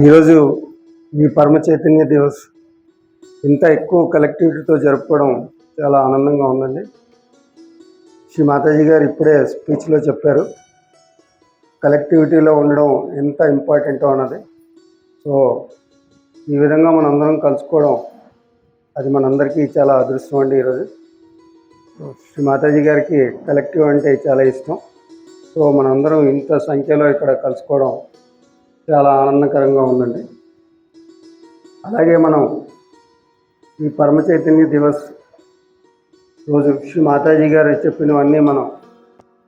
ఈరోజు ఈ పరమ చైతన్య దివస్. ఇంత ఎక్కువ కలెక్టివిటీతో జరుపుకోవడం చాలా ఆనందంగా ఉందండి. శ్రీ మాతాజీ గారు ఇప్పుడే స్పీచ్లో చెప్పారు. కలెక్టివిటీలో ఉండడం ఎంత ఇంపార్టెంటో అన్నది. సో ఈ విధంగా మనందరం కలుసుకోవడం అది మనందరికీ చాలా అదృష్టం అండి ఈరోజు. శ్రీ మాతాజీ గారికి కలెక్టివ్ అంటే చాలా ఇష్టం. సో మనందరం ఇంత సంఖ్యలో ఇక్కడ కలుసుకోవడం చాలా ఆనందకరంగా ఉందండి. అలాగే మనం ఈ పరమ చైతన్య దివస్ రోజు శ్రీ మాతాజీ గారు చెప్పినవన్నీ మనం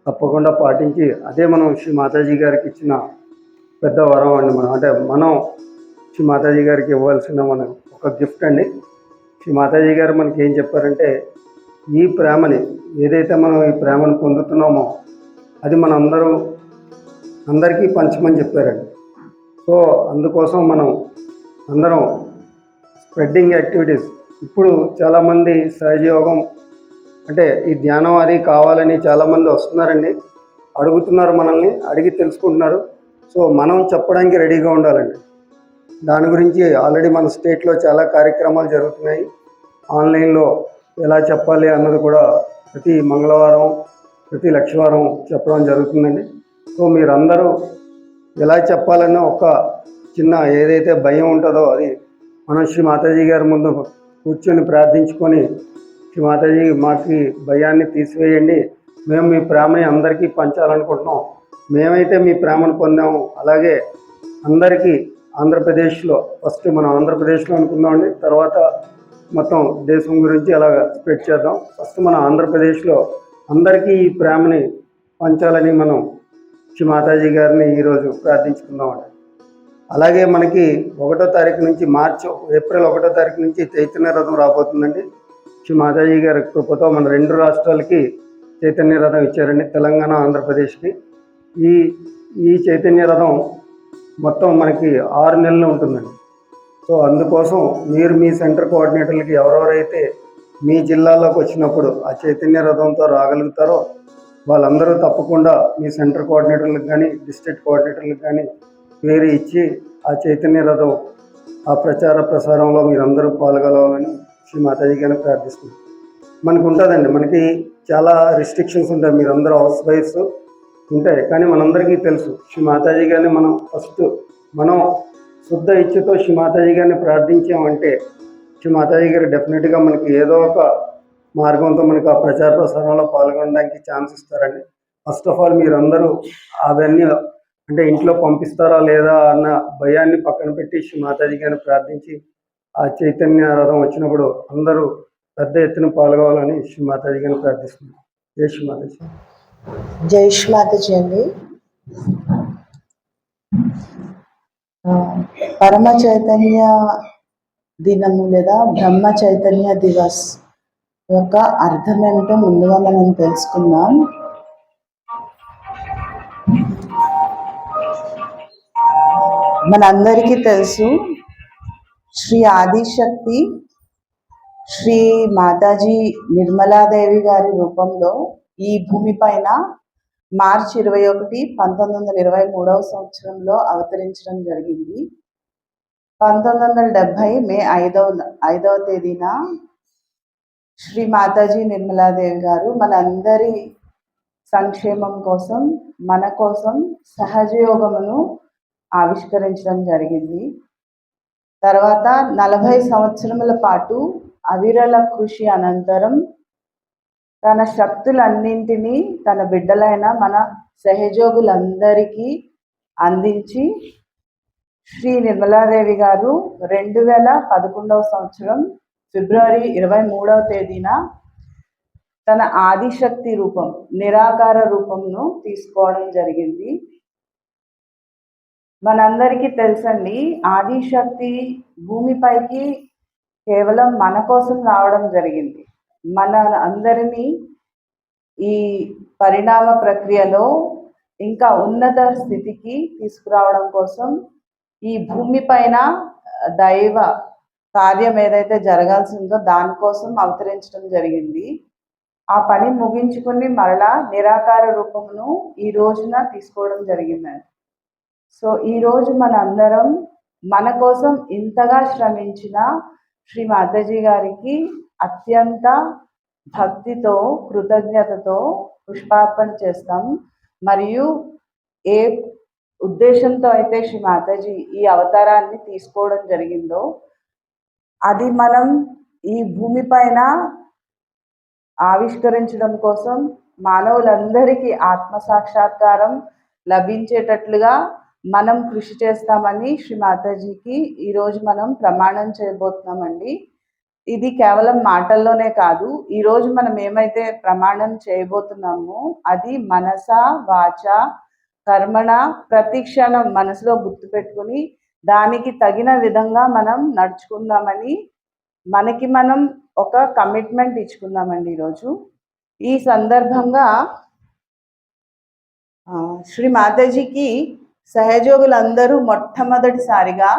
తప్పకుండా పాటించి అదే మనం శ్రీ మాతాజీ గారికి ఇచ్చిన పెద్ద వరం అండి మనం. అంటే మనం శ్రీ మాతాజీ గారికి ఇవ్వాల్సిన మనం ఒక గిఫ్ట్ అండి. శ్రీ మాతాజీ గారు మనకి ఏం చెప్పారంటే ఈ ప్రేమని ఏదైతే మనం ఈ ప్రేమను పొందుతున్నామో అది మనందరం అందరికీ పంచమని చెప్పారండి. సో అందుకోసం మనం అందరం స్ప్రెడ్డింగ్ యాక్టివిటీస్. ఇప్పుడు చాలామంది సహజయోగం అంటే ఈ ధ్యానం అది కావాలని చాలామంది వస్తున్నారండి. అడుగుతున్నారు మనల్ని అడిగి తెలుసుకుంటున్నారు. సో మనం చెప్పడానికి రెడీగా ఉండాలండి. దాని గురించి ఆల్రెడీ మన స్టేట్లో చాలా కార్యక్రమాలు జరుగుతున్నాయి. ఆన్లైన్లో ఎలా చెప్పాలి అన్నది కూడా ప్రతి మంగళవారం ప్రతి లక్షవారం చెప్పడం జరుగుతుందండి. సో మీరందరూ ఎలా చెప్పాలన్నా ఒక చిన్న ఏదైతే భయం ఉంటుందో అది మనం శ్రీ మాతాజీ గారి ముందు కూర్చొని ప్రార్థించుకొని శ్రీ మాతాజీ మాకి భయాన్ని తీసివేయండి. మేము మీ ప్రేమని అందరికీ పంచాలనుకుంటున్నాం. మేమైతే మీ ప్రేమను పొందాము. అలాగే అందరికీ ఆంధ్రప్రదేశ్లో ఫస్ట్ మనం ఆంధ్రప్రదేశ్లో అనుకుందామండి తర్వాత మొత్తం దేశం గురించి అలాగ స్ప్రెడ్ చేద్దాం. ఫస్ట్ మన ఆంధ్రప్రదేశ్లో అందరికీ ఈ ప్రేమని పంచాలని మనం శ్రీ మాతాజీ గారిని ఈరోజు ప్రార్థించుకుందామండి అలాగే మనకి ఒకటో తారీఖు నుంచి మార్చి ఏప్రిల్ ఒకటో తారీఖు నుంచి చైతన్య రథం రాబోతుందండి. శ్రీ మాతాజీ గారి కృపతో మన రెండు రాష్ట్రాలకి చైతన్య రథం ఇచ్చారండి తెలంగాణ ఆంధ్రప్రదేశ్కి. ఈ ఈ చైతన్య రథం మొత్తం మనకి ఆరు నెలలు ఉంటుందండి. సో అందుకోసం మీరు మీ సెంటర్ కోఆర్డినేటర్లకి ఎవరెవరైతే మీ జిల్లాలోకి వచ్చినప్పుడు ఆ చైతన్య రథంతో రాగలుగుతారో వాళ్ళందరూ తప్పకుండా మీ సెంటర్ కోఆర్డినేటర్లకు కానీ డిస్ట్రిక్ట్ కోఆర్డినేటర్లకు కానీ పేరు ఇచ్చి ఆ చైతన్య రథం ఆ ప్రచార ప్రసారంలో మీరందరూ పాల్గొనాలని శ్రీ మాతాజీ గారిని ప్రార్థిస్తున్నాం. మనకు ఉంటుందండి మనకి చాలా రిస్ట్రిక్షన్స్ ఉంటాయి మీరందరూ హౌస్ వైఫ్స్ ఉంటాయి కానీ మనందరికీ తెలుసు శ్రీ మాతాజీ గారిని మనం ఫస్ట్ మనం శుద్ధ ఇచ్చతో శ్రీ మాతాజీ గారిని ప్రార్థించామంటే శ్రీ మాతాజీ గారు డెఫినెట్గా మనకి ఏదో ఒక మార్గంతో మనకి ఆ ప్రచార ప్రసారంలో పాల్గొనడానికి ఛాన్స్ ఇస్తారండి. ఫస్ట్ ఆఫ్ ఆల్ మీరందరూ అవన్నీ అంటే ఇంట్లో పంపిస్తారా లేదా అన్న భయాన్ని పక్కన పెట్టి మాతాజీ గారిని ప్రార్థించి ఆ చైతన్య రథం వచ్చినప్పుడు అందరూ పెద్ద ఎత్తున పాల్గొవాలని శ్రీ మాతాజీ గారిని ప్రార్థిస్తున్నాను జై శ్రీ మాతాజీ. జై మాతాజీ అండి. పరమ చైతన్య దినము లేదా బ్రహ్మ చైతన్య దివస్ యొక్క అర్థం ఏమిటో ముందుగా మనం తెలుసుకుందాం. మనందరికీ తెలుసు శ్రీ ఆదిశక్తి శ్రీ మాతాజీ నిర్మలాదేవి గారి రూపంలో ఈ భూమి పైన మార్చి ఇరవై ఒకటి పంతొమ్మిది వందల ఇరవై మూడవ సంవత్సరంలో అవతరించడం జరిగింది. పంతొమ్మిది వందల డెబ్భై మే ఐదవ ఐదవ తేదీన శ్రీ మాతాజీ నిర్మలాదేవి గారు మనందరి సంక్షేమం కోసం మన కోసం సహజయోగమును ఆవిష్కరించడం జరిగింది. తర్వాత నలభై సంవత్సరముల పాటు అవిరల కృషి అనంతరం తన శక్తులన్నింటినీ తన బిడ్డలైన మన సహజోగులందరికీ అందించి శ్రీ నిర్మలాదేవి గారు రెండు వేల పదకొండవ సంవత్సరం ఫిబ్రవరి ఇరవై మూడవ తేదీన తన ఆదిశక్తి రూపం నిరాకార రూపంను తీసుకోవడం జరిగింది. మనందరికీ తెలుసండి ఆదిశక్తి భూమిపైకి కేవలం మన కోసం రావడం జరిగింది. మన అందరినీ ఈ పరిణామ ప్రక్రియలో ఇంకా ఉన్నత స్థితికి తీసుకురావడం కోసం ఈ భూమి పైన దైవ కార్యం ఏదైతే జరగాల్సిందో దానికోసం అవతరించడం జరిగింది. ఆ పని ముగించుకుని మరలా నిరాకార రూపమును ఈ రోజున తీసుకోవడం జరిగిందండి సో ఈ రోజు మన అందరం మన కోసం ఇంతగా శ్రమించిన శ్రీ మాతాజీ గారికి అత్యంత భక్తితో కృతజ్ఞతతో పుష్పార్పణ చేస్తాం. మరియు ఏ ఉద్దేశంతో అయితే శ్రీ మాతాజీ ఈ అవతారాన్ని తీసుకోవడం జరిగిందో అది మనం ఈ భూమి పైన ఆవిష్కరించడం కోసం మానవులందరికీ ఆత్మ సాక్షాత్కారం లభించేటట్లుగా మనం కృషి చేస్తామని శ్రీ మాతాజీకి ఈరోజు మనం ప్రమాణం చేయబోతున్నామండి. ఇది కేవలం మాటల్లోనే కాదు ఈరోజు మనం ఏమైతే ప్రమాణం చేయబోతున్నామో అది మనస వాచ కర్మణ ప్రతి క్షణం మనసులో గుర్తుపెట్టుకుని దానికి తగిన విధంగా మనం నడుచుకుందామని మనకి మనం ఒక కమిట్మెంట్ ఇచ్చుకుందామండి ఈరోజు. ఈ సందర్భంగా శ్రీ మాతాజీకి సహయోగులందరూ మొట్టమొదటిసారిగా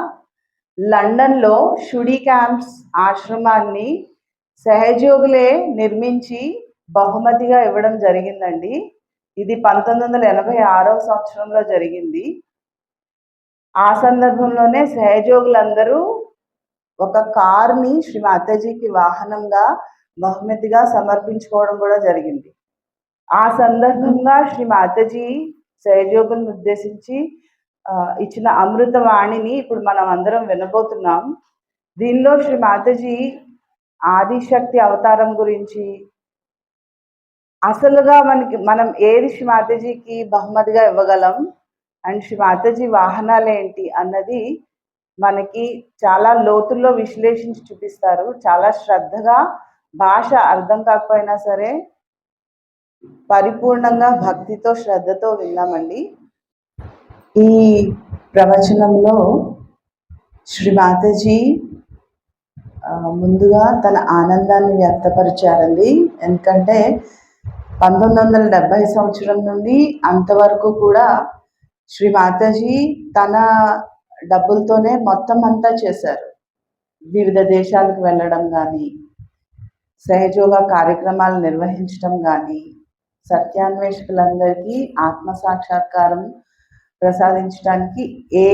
లండన్లో షుడి క్యాంప్స్ ఆశ్రమాన్ని సహయోగులే నిర్మించి బహుమతిగా ఇవ్వడం జరిగిందండి. ఇది పంతొమ్మిది వందల ఎనభై ఆరవ సంవత్సరంలో జరిగింది. ఆ సందర్భంలోనే సహయోగులందరూ ఒక కార్ని శ్రీ మాతాజీకి వాహనంగా బహుమతిగా సమర్పించుకోవడం కూడా జరిగింది. ఆ సందర్భంగా శ్రీ మాతాజీ సహయోగులను ఉద్దేశించి ఇచ్చిన అమృత వాణిని ఇప్పుడు మనం అందరం వినబోతున్నాం. దీనిలో శ్రీ మాతాజీ ఆదిశక్తి అవతారం గురించి అసలుగా మనకి మనం ఏది శ్రీ మాతాజీకి బహుమతిగా ఇవ్వగలం? అండ్ శ్రీ మాతాజీ వాహనాలు ఏంటి అన్నది మనకి చాలా లోతుల్లో విశ్లేషించి చూపిస్తారు. చాలా శ్రద్ధగా భాష అర్థం కాకపోయినా సరే పరిపూర్ణంగా భక్తితో శ్రద్ధతో విన్నామండి. ఈ ప్రవచనంలో శ్రీ మాతాజీ ముందుగా తన ఆనందాన్ని వ్యక్తపరిచారండి. ఎందుకంటే పంతొమ్మిది వందల డెబ్బై సంవత్సరం నుండి అంతవరకు కూడా శ్రీ మాతాజీ తన డబ్బులతోనే మొత్తం అంతా చేశారు. వివిధ దేశాలకు వెళ్ళడం కానీ సహజోగ కార్యక్రమాలు నిర్వహించడం కానీ సత్యాన్వేషకులందరికీ ఆత్మ సాక్షాత్కారం ప్రసాదించడానికి ఏ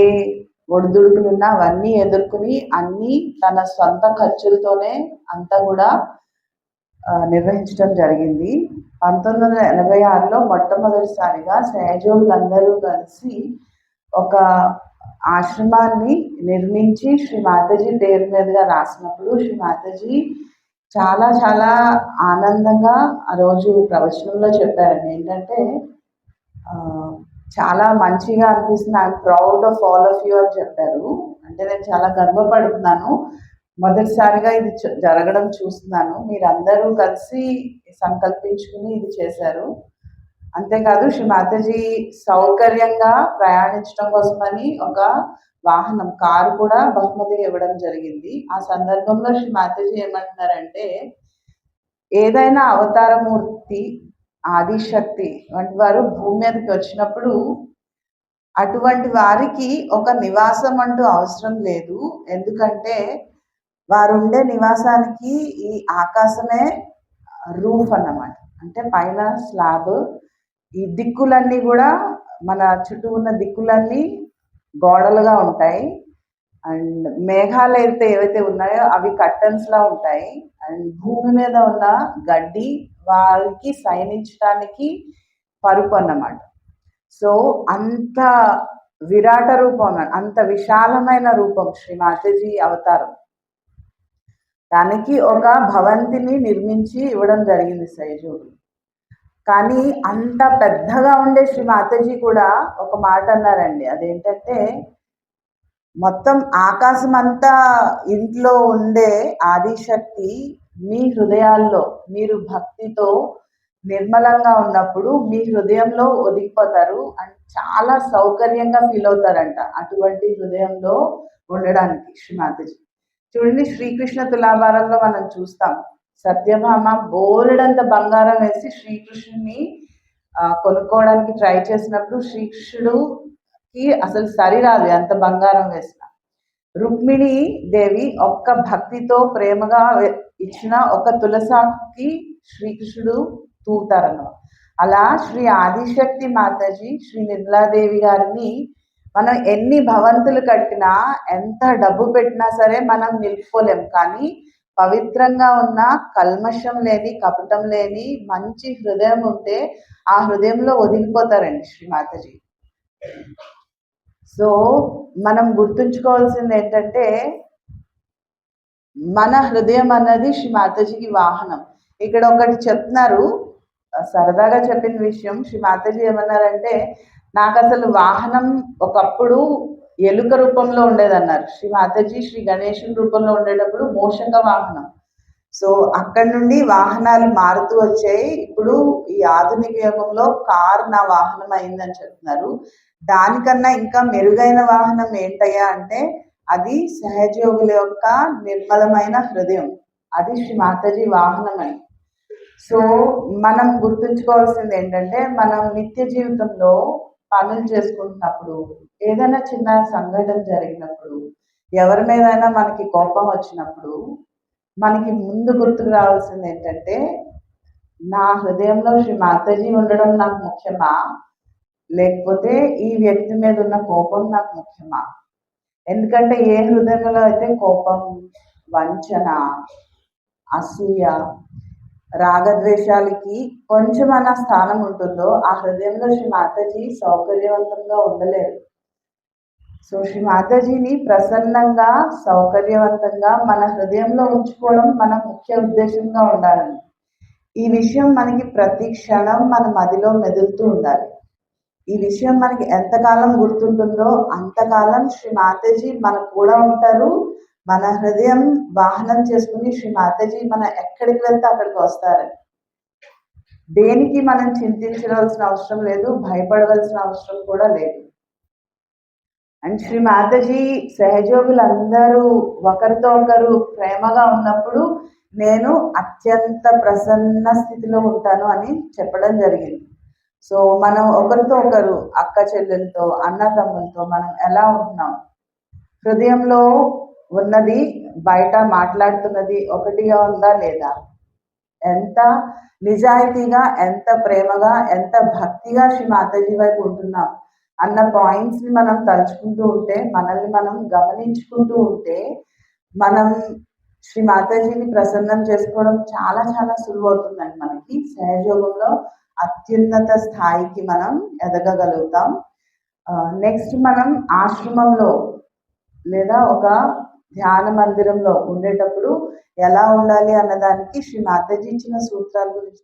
ఒడిదుడుకులున్నా అవన్నీ ఎదుర్కొని అన్నీ తన సొంత ఖర్చులతోనే అంతా కూడా నిర్వహించడం జరిగింది. పంతొమ్మిది వందల ఎనభై ఆరులో మొట్టమొదటిసారిగా సహజోగులందరూ కలిసి ఒక ఆశ్రమాన్ని నిర్మించి శ్రీ మాతాజీ పేరు మీదుగా రాసినప్పుడు శ్రీ మాతాజీ చాలా చాలా ఆనందంగా ఆ రోజు ప్రవచనంలో చెప్పారండి. ఏంటంటే చాలా మంచిగా అనిపిస్తుంది. I'm proud of all of you అని చెప్పారు. అంటే నేను చాలా గర్వపడుతున్నాను. మొదటిసారిగా ఇది జరగడం చూస్తున్నాను. మీరందరూ కలిసి సంకల్పించుకుని ఇది చేశారు. అంతేకాదు శ్రీ మాతాజీ సౌకర్యంగా ప్రయాణించడం కోసమని ఒక వాహనం కారు కూడా బహుమతిగా ఇవ్వడం జరిగింది. ఆ సందర్భంలో శ్రీ మాతాజీ ఏమంటున్నారంటే ఏదైనా అవతారమూర్తి ఆదిశక్తి వంటి వారు భూమి మీదకి వచ్చినప్పుడు అటువంటి వారికి ఒక నివాసం అంటూ అవసరం లేదు. ఎందుకంటే వారు ఉండే నివాసానికి ఈ ఆకాశమే రూఫ్ అన్నమాట. అంటే పైన స్లాబ్. ఈ దిక్కులన్నీ కూడా మన చుట్టూ ఉన్న దిక్కులన్నీ గోడలుగా ఉంటాయి. అండ్ మేఘాలు అయితే ఏవైతే ఉన్నాయో అవి కర్టన్స్ లా ఉంటాయి. అండ్ భూమి మీద ఉన్న గడ్డి వారికి సైనించడానికి పరుపు అన్నమాట. సో అంత విరాట రూపం అంత విశాలమైన రూపం శ్రీ మాతాజీ అవతారం. దానికి ఒక భవంతిని నిర్మించి ఇవ్వడం జరిగింది సైజుడు కానీ అంత పెద్దగా ఉండే శ్రీ మాతాజీ కూడా ఒక మాట అన్నారండి. అదేంటంటే మొత్తం ఆకాశం అంతా ఇంట్లో ఉండే ఆదిశక్తి మీ హృదయాల్లో మీరు భక్తితో నిర్మలంగా ఉన్నప్పుడు మీ హృదయంలో ఒదిగిపోతారు అండ్ చాలా సౌకర్యంగా ఫీల్ అవుతారంట అటువంటి హృదయంలో ఉండడానికి శ్రీమాతజీ చూడండి శ్రీకృష్ణ తులాభారంలో మనం చూస్తాం. సత్యభామ బోలెడంత బంగారం వేసి శ్రీకృష్ణుని కొనుక్కోవడానికి ట్రై చేసినప్పుడు శ్రీకృష్ణుడుకి అసలు సరిరాదు ఎంత బంగారం వేసిన. రుక్మిణి దేవి ఒక్క భక్తితో ప్రేమగా ఇచ్చిన ఒక తులసాకి శ్రీకృష్ణుడు తూతారన్నమాట. అలా శ్రీ ఆదిశక్తి మాతాజీ శ్రీ నిర్మలాదేవి గారిని మనం ఎన్ని భవంతులు కట్టినా ఎంత డబ్బు పెట్టినా సరే మనం నిలుపుకోలేం. కానీ పవిత్రంగా ఉన్న కల్మషం లేని కపటం లేని మంచి హృదయం ఉంటే ఆ హృదయంలో వదిలిపోతారండి శ్రీమాతజీ. సో మనం గుర్తుంచుకోవాల్సింది ఏంటంటే మన హృదయం అన్నది శ్రీమాతజీకి వాహనం. ఇక్కడ ఒకటి చెప్తున్నారు సరదాగా చెప్పిన విషయం శ్రీమాతజీ ఏమన్నారంటే నాకు అసలు వాహనం ఒకప్పుడు ఎలుక రూపంలో ఉండేదన్నారు. శ్రీ మాతాజీ శ్రీ గణేశుని రూపంలో ఉండేటప్పుడు మోషక వాహనం. సో అక్కడ నుండి వాహనాలు మారుతూ వచ్చాయి. ఇప్పుడు ఈ ఆధునిక యుగంలో కార్ నా వాహనం అయిందని చెప్తున్నారు. దానికన్నా ఇంకా మెరుగైన వాహనం ఏంటయ్యా అంటే అది సహజయోగుల యొక్క నిర్మలమైన హృదయం. అది శ్రీ మాతాజీ వాహనం అని. సో మనం గుర్తుంచుకోవాల్సింది ఏంటంటే మనం నిత్య జీవితంలో పనులు చేసుకుంటున్నప్పుడు ఏదైనా చిన్న సంఘటన జరిగినప్పుడు ఎవరి మీదైనా మనకి కోపం వచ్చినప్పుడు మనకి ముందు గుర్తుకు రావాల్సింది ఏంటంటే నా హృదయంలో శ్రీ మాతాజీ ఉండడం నాకు ముఖ్యమా? లేకపోతే ఈ వ్యక్తి మీద ఉన్న కోపం నాకు ముఖ్యమా? ఎందుకంటే ఏ హృదయంలో అయితే కోపం వంచన అసూయ రాగద్వేషాలకి కొంచెమన్నా స్థానం ఉంటుందో ఆ హృదయంలో శ్రీ మాతాజీ సౌకర్యవంతంగా ఉండలేరు. సో శ్రీ మాతాజీని ప్రసన్నంగా సౌకర్యవంతంగా మన హృదయంలో ఉంచుకోవడం మన ముఖ్య ఉద్దేశంగా ఉండాలని. ఈ విషయం మనకి ప్రతి క్షణం మన మదిలో మెదులుతూ ఉండాలి. ఈ విషయం మనకి ఎంతకాలం గుర్తుంటుందో అంతకాలం శ్రీ మాతాజీ మనకు కూడా ఉంటారు మన హృదయం వాహనం చేసుకుని శ్రీ మాతాజీ మన ఎక్కడికి వెళ్తే అక్కడికి వస్తారని దేనికి మనం చింతించవలసిన అవసరం లేదు భయపడవలసిన అవసరం కూడా లేదు. అండ్ శ్రీ మాతాజీ సహజోగులందరూ ఒకరితో ఒకరు ప్రేమగా ఉన్నప్పుడు నేను అత్యంత ప్రసన్న స్థితిలో ఉంటాను అని చెప్పడం జరిగింది. సో మనం ఒకరితో ఒకరు అక్క చెల్లెలతో అన్న తమ్ములతో మనం ఎలా ఉంటున్నాం? హృదయంలో ఉన్నది బయట మాట్లాడుతున్నది ఒకటిగా ఉందా లేదా? ఎంత నిజాయితీగా ఎంత ప్రేమగా ఎంత భక్తిగా శ్రీ మాతాజీ వైపు ఉంటున్నాం అన్న పాయింట్స్ని మనం తలుచుకుంటూ ఉంటే మనల్ని మనం గమనించుకుంటూ ఉంటే మనం శ్రీ మాతాజీని ప్రసన్నం చేసుకోవడం చాలా చాలా సులువు అవుతుందండి మనకి. సహయోగంలో అత్యున్నత స్థాయికి మనం ఎదగగలుగుతాం. నెక్స్ట్ మనం ఆశ్రమంలో లేదా ఒక ధ్యాన మందిరంలో ఉండేటప్పుడు ఎలా ఉండాలి అన్నదానికి శ్రీ మాతాజీ ఇచ్చిన సూత్రాల గురించి